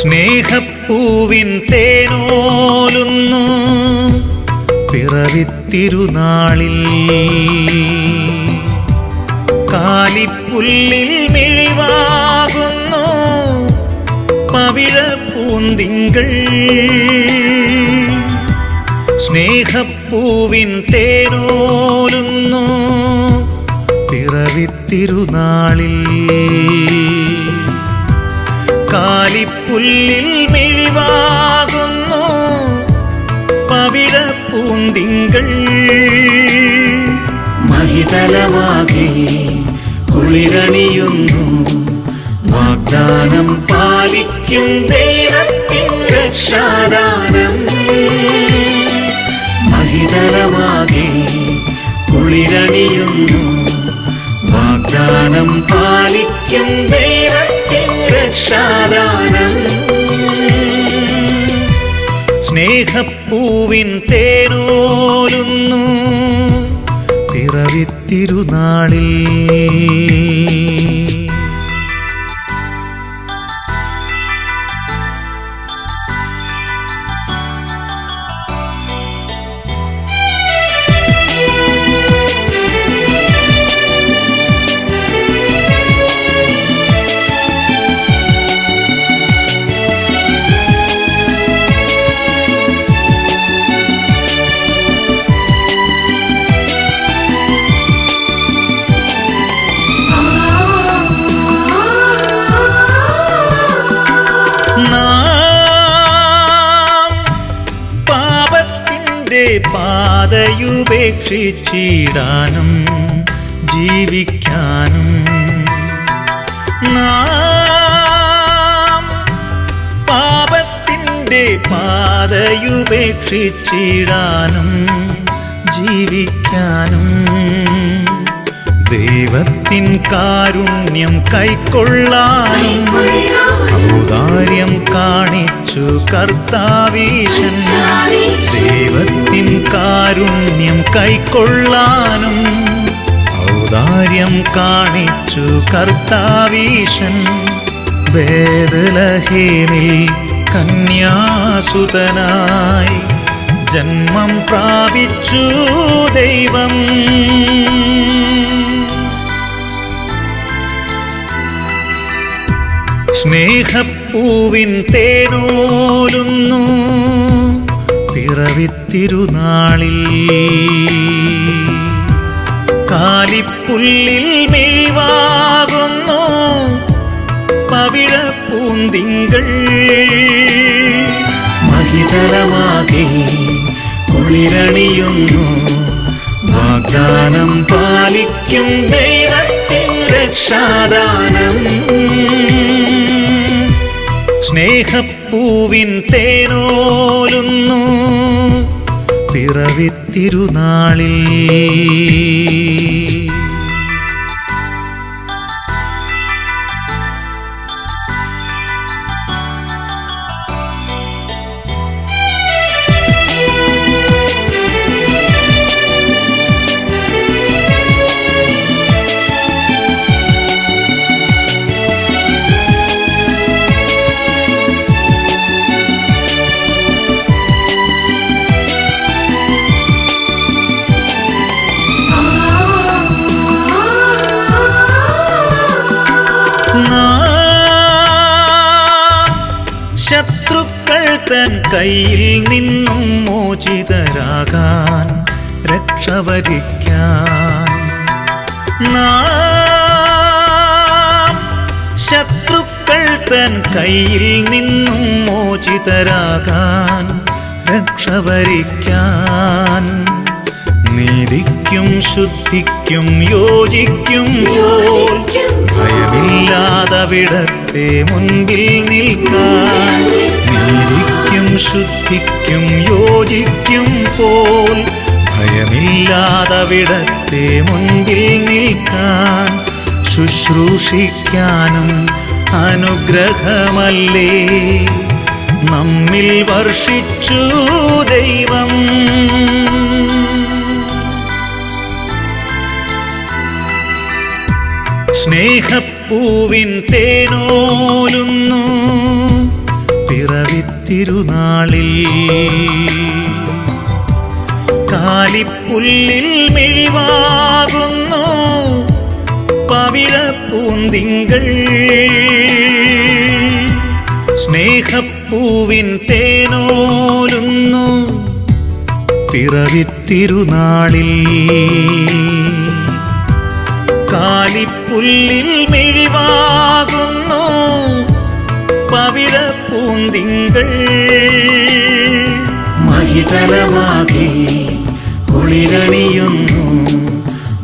സ്നേഹപ്പൂവിൻ തേനോലുന്നു പിറവിത്തിരുനാളിൽ. കാലിപ്പുല്ലിൽ മിഴിവാകുന്നു പവിഴപ്പൂന്തിങ്കൾ സ്നേഹപ്പൂവിൻ തേനോലുന്നു പിറവിത്തിരുനാളിൽ. കാലിപ്പുല്ലിൽ മിഴിവാകുന്നു. പവിഴപ്പൂന്തിങ്കൾ മഹിതലമാകെ കുളിരണിയുന്നു. വാഗ്ദാനം പാലിക്കും ദൈവത്തിൻ രക്ഷാദാനം. മഹിതലമാകെ കുളിരണിയുന്നു. വാഗ്ദാനം പാലിക്കും ദൈവത്തിൻ രക്ഷാദാനം. സ്നേഹപ്പൂവിൻ തേനോലുന്നു. പിറവിത്തിരുനാളിൽ പാതയുപേക്ഷിച്ചിടാനും ജീവിക്കാനും നാം പാപത്തിന്റെ പാതയുപേക്ഷിച്ചിടാനും ജീവിക്കാനും ദൈവത്തിൻ കാരുണ്യം കൈക്കൊള്ളാനും ഔദാര്യം കാണിച്ചു കർത്താവീശൻ. ദൈവത്തിൻ കാരുണ്യം കൈക്കൊള്ളാനും ഔദാര്യം കാണിച്ചു കർത്താവീശൻ. വേദലഹേമിൽ കന്യാസുതനായി ജന്മം പ്രാപിച്ചു ദൈവം. സ്നേഹപ്പൂവിൻ തേനോലുന്നു പിറവിത്തിരുനാളിൽ. കാലിപ്പുല്ലിൽ മെഴിവാകുന്നു പവിഴപ്പൂന്തിങ്കൾ. മഹിതലമാകെ കുളിരണിയുന്നു വാഗ്ദാനം പാലിക്കും ദൈവത്തിൻ രക്ഷാദാനം. സ്നേഹപ്പൂവിൻ തേനോലുന്നു പിറവിത്തിരുനാളിൽ. കയ്യിൽ നിന്നും മോചിതരാകാൻ രക്ഷവരിക്കാൻ ശത്രുക്കൾ തൻ കയ്യിൽ നിന്നും മോചിതരാകാൻ രക്ഷവരിക്കാൻ നീതിക്കും ശുദ്ധിക്കും യോജിക്കും. ഭയമില്ലാതെ വിടത്തെ മുൻപിൽ നിൽക്കാൻ. നീതിക്കും ശുദ്ധിക്കും യോജിക്കും പോൽ ഭയമില്ലാതവിടത്തെ മുൻപിൽ നിൽക്കാൻ ശുശ്രൂഷിക്കാനും അനുഗ്രഹമല്ലേ? നമ്മിൽ വർഷിച്ചു ദൈവം. സ്നേഹപ്പൂവിൻ തേനോലുന്നു പിറവിത്തിരുനാളിൽ കാലിപ്പുല്ലിൽ മെഴിവാകുന്നു പവിഴപ്പൂന്തിങ്കൾ. സ്നേഹപ്പൂവിൻ തേനോലുന്നു പിറവിത്തിരുനാളിൽ. കാലിപ്പുല്ലിൽ മെഴിവാകുന്നു പവിഴപ്പൂന്തിങ്കൾ മഹിതലമാകെ കുളിരണിയുന്നു.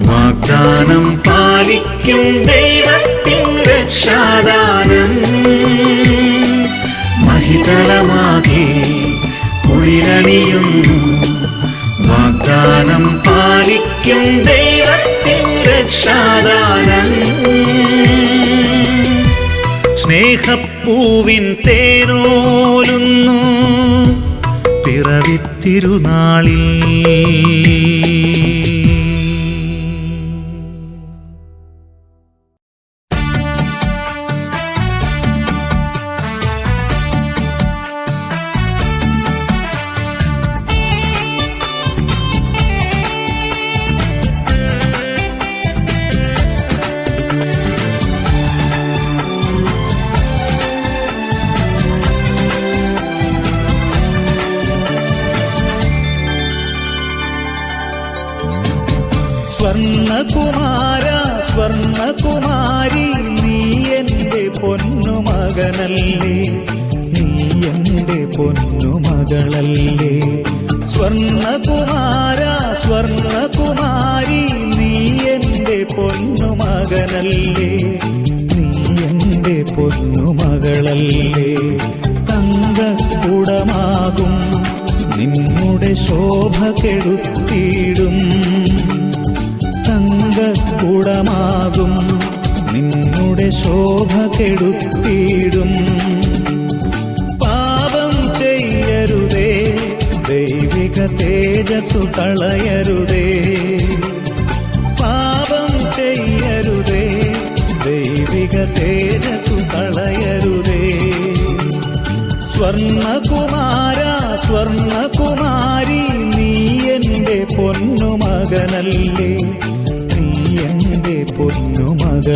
വാഗ്ദാനം പാലിക്കും ദൈവത്തിൻ രക്ഷാദാനം. മഹിതലമാകെ കുളിരണിയുന്നു. വാഗ്ദാനം പാലിക്കും ദൈവത്തിൻ രക്ഷാദാനം. സ്നേഹപ്പൂവിൻ തേനോലുന്നു പിറവിത്തിരുനാളിൽ പൊന്നുമകനല്ലേ നീ എന്റെ പൊന്നുമകളല്ലേ സ്വർണകുമാര സ്വർണകുമാരി നീ എന്റെ പൊന്നുമകനല്ലേ നീ എന്റെ പൊന്നുമകളല്ലേ കൂടമാകും നിന്നുടെ ശോഭ തങ്ക നിന്നുടെ ശോഭ കെടുത്തിടും പാപം ചെയ്യരുതേ ദൈവിക തേജസ്സു കളയരുതേ.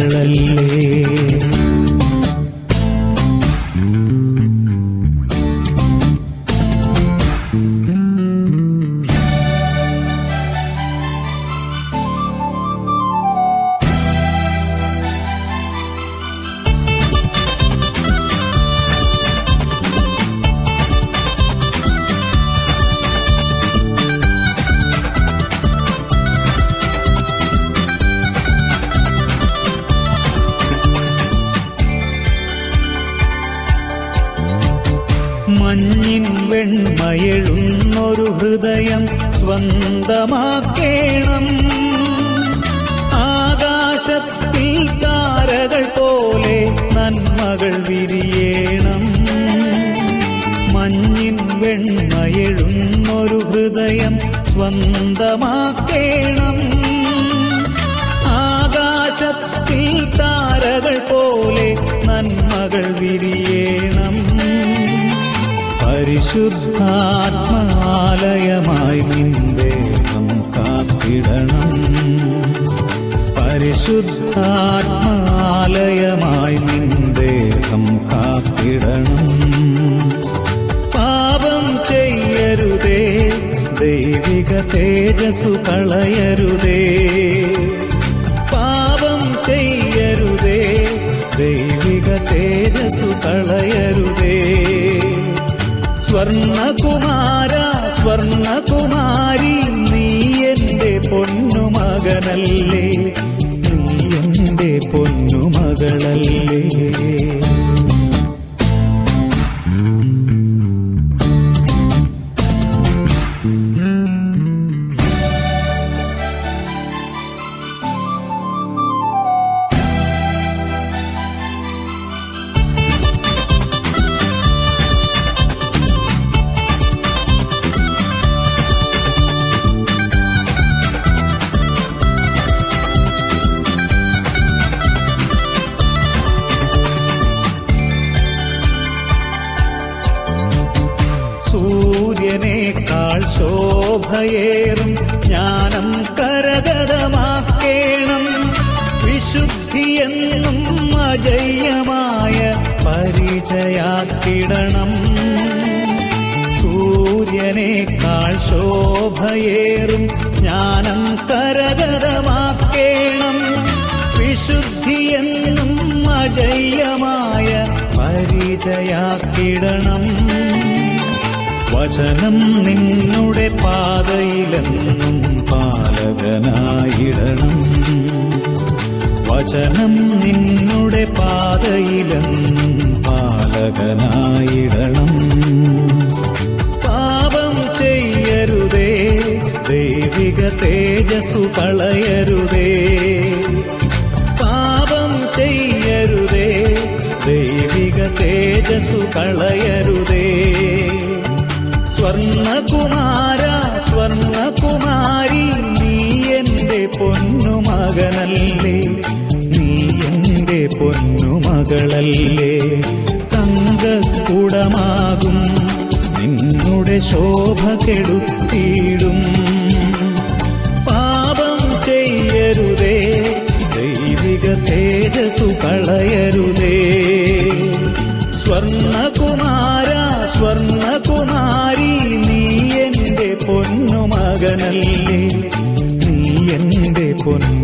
പൊന്നുമകളല്ലേ വെണ്മയെഴുന്നൊരു ഹൃദയം സ്വന്തമാക്കേണം. ആകാശത്തിൽ താരകൾ പോലെ നന്മകൾ വിരിയേണം. മഞ്ഞിൻ വെണ്മയെഴുന്നൊരു ഹൃദയം സ്വന്തമാക്കേണം. ആകാശത്തിൽ താരകൾ പോലെ നന്മകൾ വിരിയേണം. പരിശുദ്ധാത്മാലയമായി നിന്ദേഹം കാത്തിടണം. പരിശുദ്ധാത്മാലയമായി നിന്ദേഹം കാത്തിടണം. പാപം ചെയ്യരുതേ ദൈവിക തേജസ്സു കളയരുതേ. പാപം ചെയ്യരുതേ ദൈവിക തേജസ്സു കളയരുതേ. സ്വർണകുമാര സ്വർണകുമാരി നീ എന്റെ പൊന്നുമകനല്ലേ? നീ എന്റെ പൊന്നുമകളല്ലേ? വിശുദ്ധിയെന്നും അജയ്യമായ പരിചയാക്കിടണം. സൂര്യനേക്കാൾ ശോഭയേറും ജ്ഞാനം വിശുദ്ധി വിശുദ്ധിയെന്നും അജയ്യമായ പരിചയാക്കിടണം. വചനം നിന്നുടെ പാതയിലെന്നും പാലകനായിടണം. വചനം നിന്നുടെ പാതയിലെന്നും പാലകനായിടണം. പാപം ചെയ്യരുതേ ദൈവിക തേജസ്സു കളയരുതേ. പാപം ചെയ്യരുതേ ദൈവിക തേജസ്സു കളയരുതേ. സ്വർണകുമാര സ്വർണകുമാരി പൊന്നുമകളല്ലേ തങ്കക്കുടമാകും. നിന്നുടെ ശോഭ കെടുത്തിയിടും പാപം ചെയ്യരുതേ ദൈവിക തേജസ്സു കളയരുതേ. സ്വർണകുമാര സ്വർണകുമാരി നീ എന്റെ പൊന്നുമകനല്ലേ നീ എന്റെ പൊന്നുമകളല്ലേ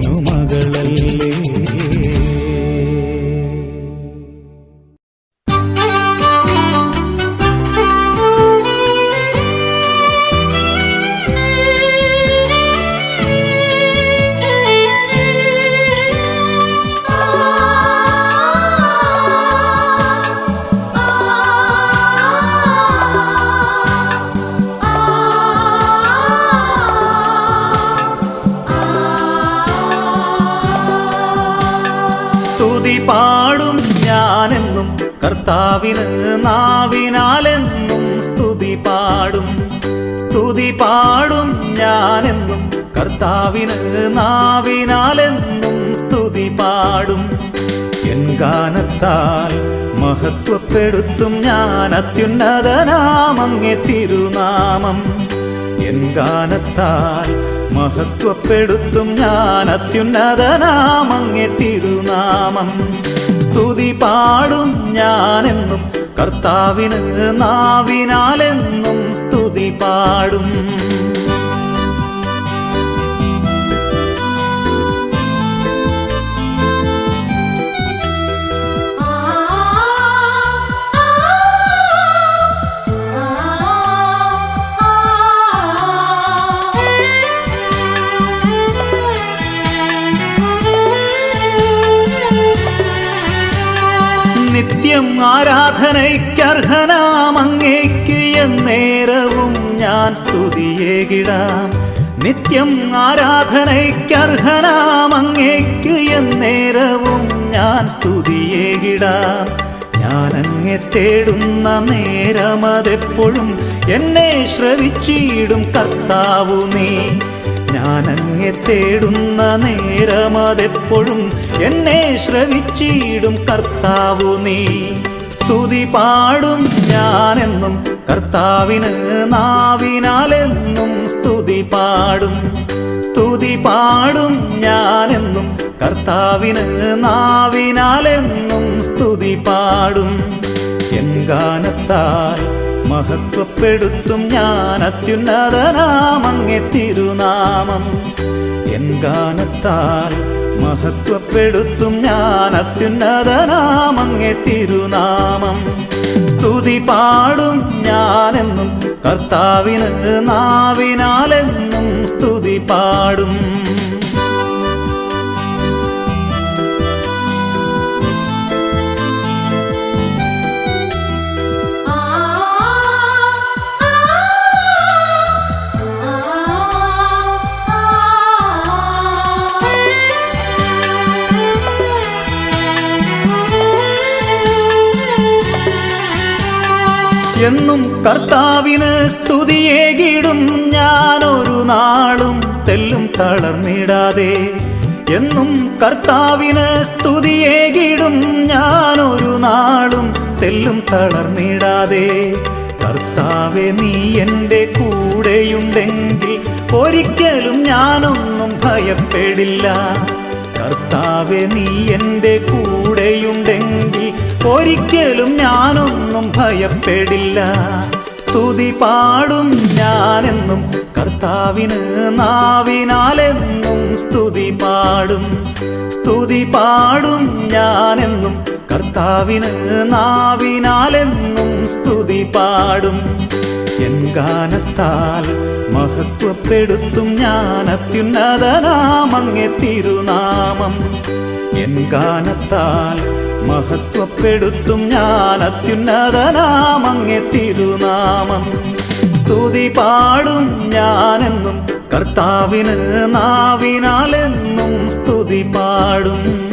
കർത്താവിന് നാവിനാലെന്നും സ്തുതി പാടും. സ്തുതി പാടും ഞാനെന്നും കർത്താവിന് നാവിനാലെന്നും സ്തുതി പാടും. എൻ ഗാനത്താൽ മഹത്വപ്പെടുത്തും ഞാൻ അത്യുന്നതനാമങ്ങെ തിരുനാമം. എൻ ഗാനത്താൽ മഹത്വപ്പെടുത്തും ഞാൻ അത്യുന്നതനാമങ്ങെ തിരുനാമം. സ്തുതി പാടും ഞാനെന്നും കർത്താവിന് നാവിനാലെന്നും സ്തുതി പാടും. ആരാധനയ്ക്കർഹനാമങ്ങേക്ക് എന്നേരവും ഞാൻ സ്തുതിയേകിടാം നിത്യം ആരാധനയ്ക്കർഹനാമങ്ങേക്ക് എന്നേരവും ഞാൻ സ്തുതിയേകിടാം ഞാൻ അങ്ങെ തേടുന്ന നേരമതെപ്പോഴും എന്നെ ശ്രവിച്ചിടും കർത്താവു നീ. ഞാൻ അങ്ങെ തേടുന്ന നേരമതെപ്പോഴും എന്നെ ശ്രവിച്ചിടും കർത്താവു നീ. സ്തുതി പാടും ഞാനെന്നും കർത്താവിന് നാവിനാലെന്നും സ്തുതി പാടും. സ്തുതി പാടും ഞാനെന്നും കർത്താവിന് നാവിനാലെന്നും സ്തുതി പാടും. എൻ ഗാനത്താൽ മഹത്വപ്പെടുത്തും ഞാൻ അത്യുന്നതനാമങ്ങെ തിരുനാമം. എൻ ഗാനത്താൽ മഹത്വപ്പെടുത്തും ഞാൻ അത്യുന്നതനാമങ്ങെ തിരുനാമം. സ്തുതി പാടും ഞാനെന്നും കർത്താവിന് നാവിനാലെന്നും സ്തുതി പാടും. എന്നും കർത്താവിന് സ്തുതിയേകിടും. ഞാനൊരു നാളും തെല്ലും തളർന്നിടാതെ. എന്നും കർത്താവിന് സ്തുതിയേകിടും. ഞാനൊരു നാളും തെല്ലും തളർന്നിടാതെ. കർത്താവെ നീ എന്റെ കൂടെയുണ്ടെങ്കിൽ ഒരിക്കലും ഞാനൊന്നും ഭയപ്പെടില്ല. കർത്താവെ നീ എന്റെ കൂടെയുണ്ടെങ്കിൽ ഒരിക്കലും ഞാനൊന്നും ഭയപ്പെടില്ല. സ്തുതി പാടും ഞാനെന്നും കർത്താവിന് നാവിനാലെന്നും സ്തുതി പാടും. സ്തുതി പാടും ഞാനെന്നും കർത്താവിന് നാവിനാലെന്നും സ്തുതി പാടും. എൻ ഗാനത്താൽ മഹത്വപ്പെടുത്തും ഞാൻ അത്യുന്നതനാമങ്ങെ തിരുനാമം. എൻ ഗാനത്താൽ മഹത്വപ്പെടുത്തും ഞാൻ അത്യുന്നതനാമങ്ങെ തിരുനാമം. സ്തുതി പാടും ഞാനെന്നും കർത്താവിന് നാവിനാലെന്നും സ്തുതി പാടും.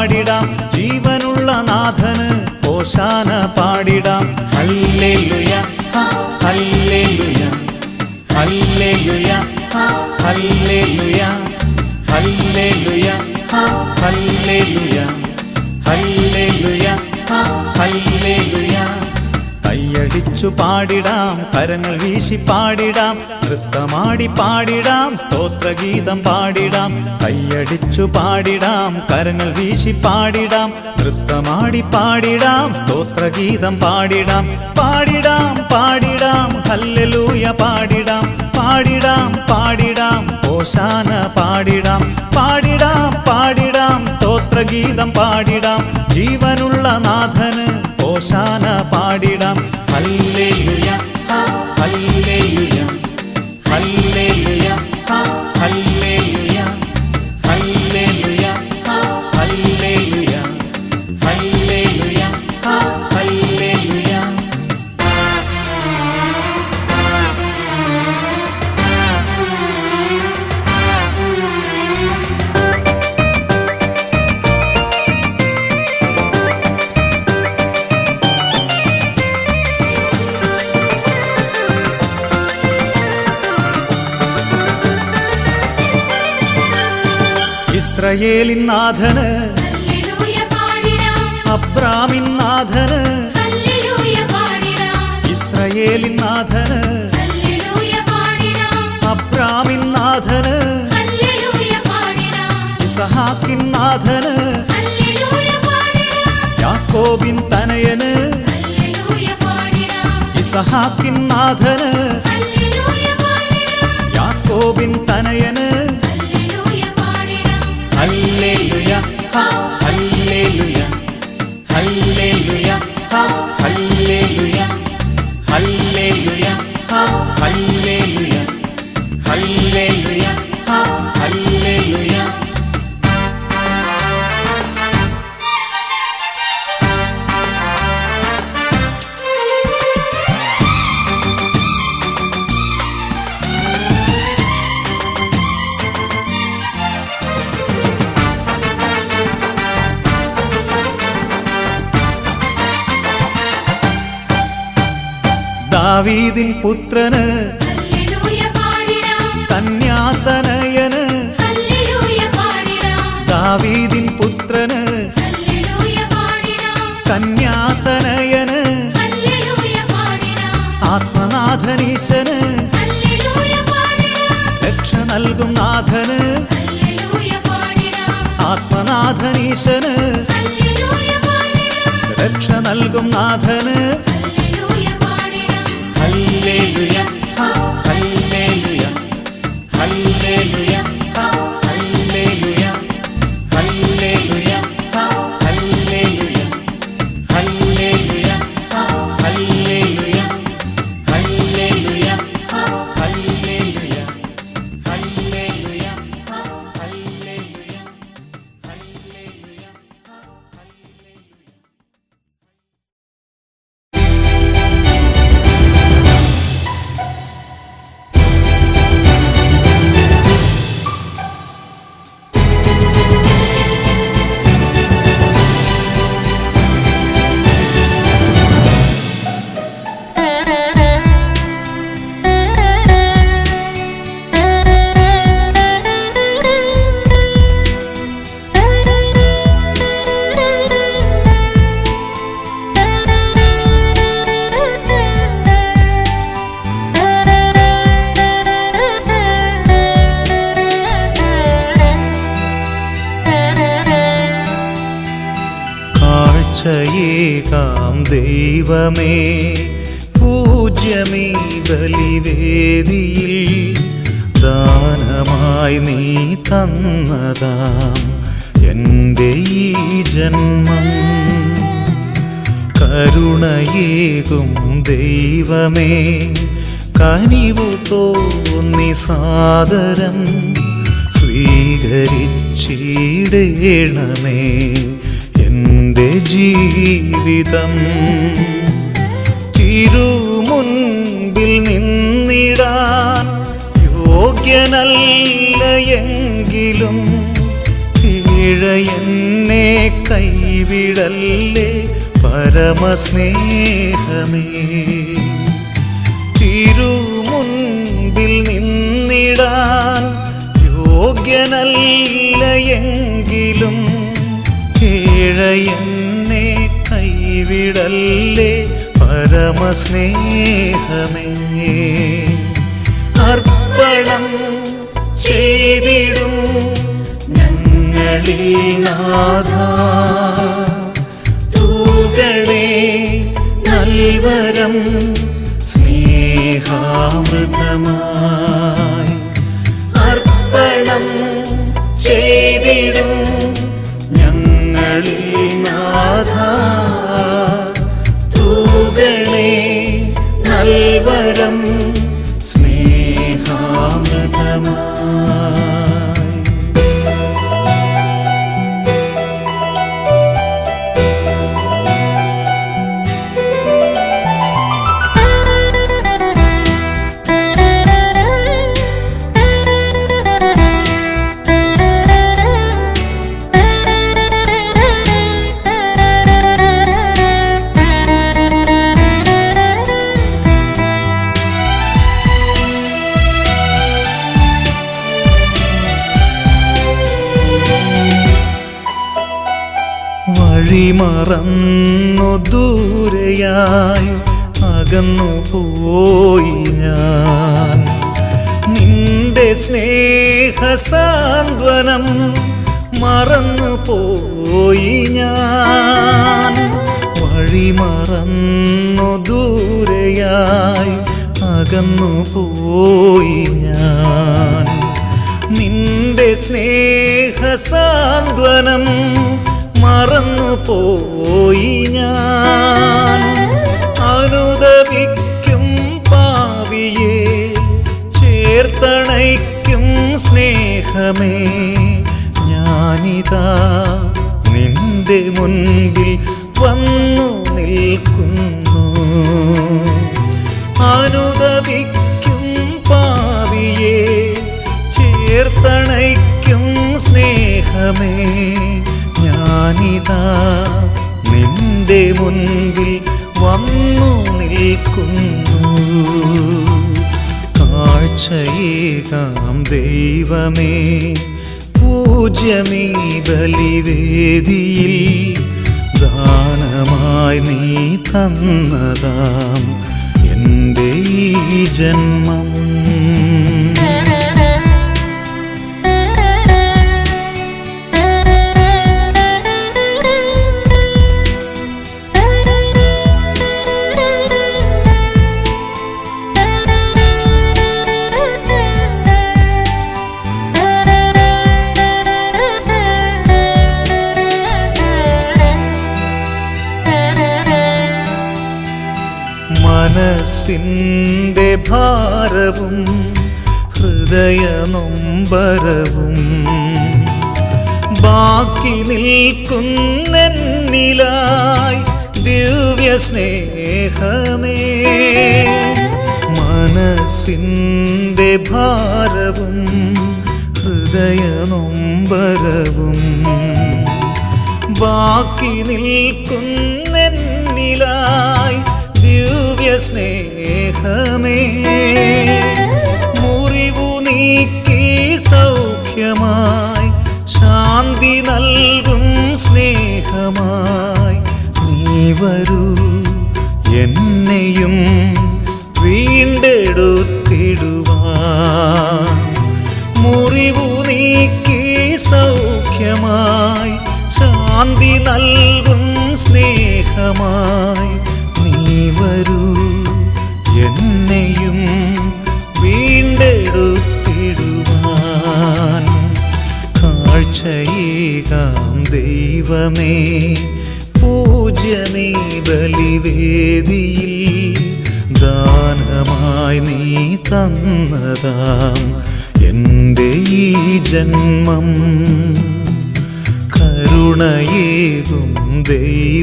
പാടിടാം. ജീവനുള്ള നാഥന് ഓശാന പാടിടാം. ഹല്ലേലൂയ ഹല്ലേലൂയ കൈയടിച്ചു പാടിടാം കരങ്ങൾ വീശി പാടിടാം നൃത്തമാടി പാടിടാം സ്തോത്രഗീതം പാടിടാം. കൈയടിച്ചു പാടിടാം കരങ്ങൾ വീശി പാടിടാം നൃത്തമാടി പാടിടാം സ്തോത്രഗീതം പാടിടാം. പാടിടാം പാടിടാം ഹല്ലലൂയ പാടിടാം പാടിടാം പാടിടാം ഓശാന പാടിടാം. പാടിടാം പാടിടാം സ്തോത്രഗീതം പാടിടാം. ജീവനുള്ള നാഥന് ஓஷான பாடிடாம். ஹல்லேலுயா. ஹல்லேலுயா. ஹல்லேலுயா. നാഥന്. അബ്രാമിൻ നാഥന്. ഇസ്രയേലിൻ നാഥന്. അബ്രാമിൻ നാഥന്. ഇസഹാക്കിൻ നാഥന്. യാക്കോബിൻ തനയന്. ഇസഹാക്കിൻ നാഥന്. നാഥനീശന് രക്ഷ നൽകും നാഥന്. ആത്മനാഥനീശന്. രക്ഷ നൽകും നാഥന്. ഹല്ലേലൂയ സാദരം സ്വീകരിച്ചിടേണമേ എന്റെ ജീവിതം. തിരുമുൻപിൽ നിന്നിടാൻ യോഗ്യനല്ല എങ്കിലും എന്നെ കൈവിടല്ലേ പരമസ്നേഹമേ. നിന്നിടാൻ യോഗ്യനല്ല എങ്കിലും കീഴയെന്നെ കൈവിടല്ലേ പരമസ്നേഹമേ അർപ്പണം ചെയ്തിടും ഞങ്ങളിൽ നാഥ. സ്നേഹാമൃതമാ. വഴിമറന്നു ദൂരയായി അകന്നു പോയി ഞാൻ. നിന്റെ സ്നേഹസാന്ത്വനം മറന്നു പോയി ഞാൻ. വഴി മറന്നു ദൂരയായി അകന്നു പോയി ഞാൻ. നിന്റെ സ്നേഹസാന്ത്വനം മറന്നു പോയി ഞാൻ. അനുദപിക്കും പാവിയെ ചേർത്തണയ്ക്കും സ്നേഹമേ. ഞാനിതാ നിന്റെ മുൻപിൽ വന്നു നിൽക്കുന്നു. അനുദപിക്കും പാവിയെ ചേർത്തണയ്ക്കും സ്നേഹമേ. ഞാനിതാ നിന്റെ മുൻപിൽ വന്നു നിൽക്കുന്നു. കാഴ്ചയേകാം ദൈവമേ പൂജ്യമീ ബലിവേദിയിൽ ദാനമായി നീ തന്നതാം എന്റെ ഈ ജന്മം. മനസ്സിന്റെ ഭാരവും ഹൃദയ നൊമ്പരവും ബാക്കി നിൽക്കുന്നെന്നിലായി ദിവ്യ സ്നേഹമേ മനസ്സിന്റെ ഭാരവും ഹൃദയ നൊമ്പരവും ബാക്കി ദിവ്യ സ്നേഹമേ. മുറിവു നീക്കി സൗഖ്യമായി ശാന്തി നൽകും സ്നേഹമായി. നീ വരൂ എന്നെയും വീണ്ടെടുത്തിടുവാൻ. മുറിവു നീക്കി സൗഖ്യമായി ശാന്തി നൽകും സ്നേഹമായി.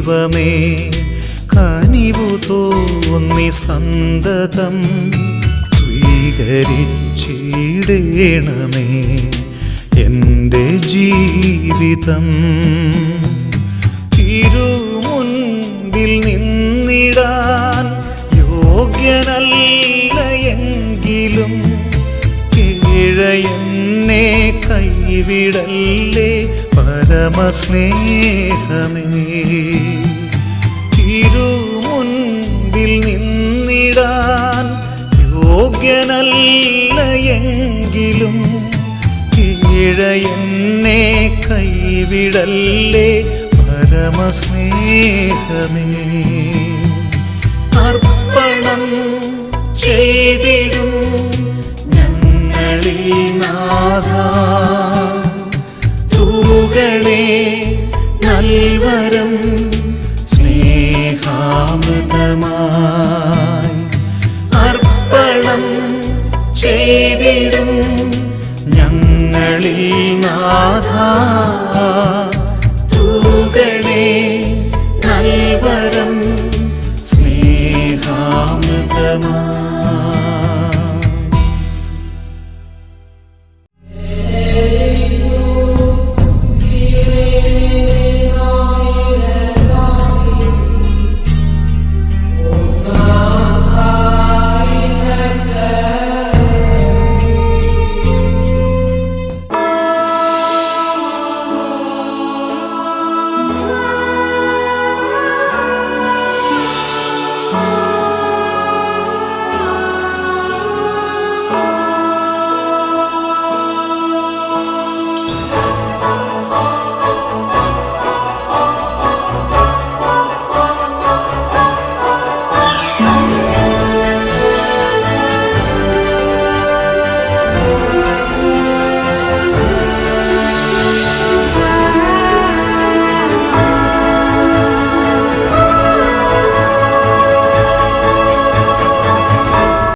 ദൈവമേ കനിവു തോന്നി സന്തതം സ്വീകരിച്ചിടേണമേ എന്റെ ജീവിതം. പരമസ്നേഹമേ തിരുമുൻപിൽ നിന്നിടാൻ യോഗ്യനല്ല എങ്കിലും കീഴ എന്നെ കൈവിടല്ലേ പരമസ്നേഹമേ. അർപ്പണം ചെയ്തിടും ഞങ്ങളിൽ നാഥ. തൂകളെ നൽവരം സ്നേഹാമൃതമായി അർപ്പണം ചെയ്തിടും ഞങ്ങളിൽ നാഥ.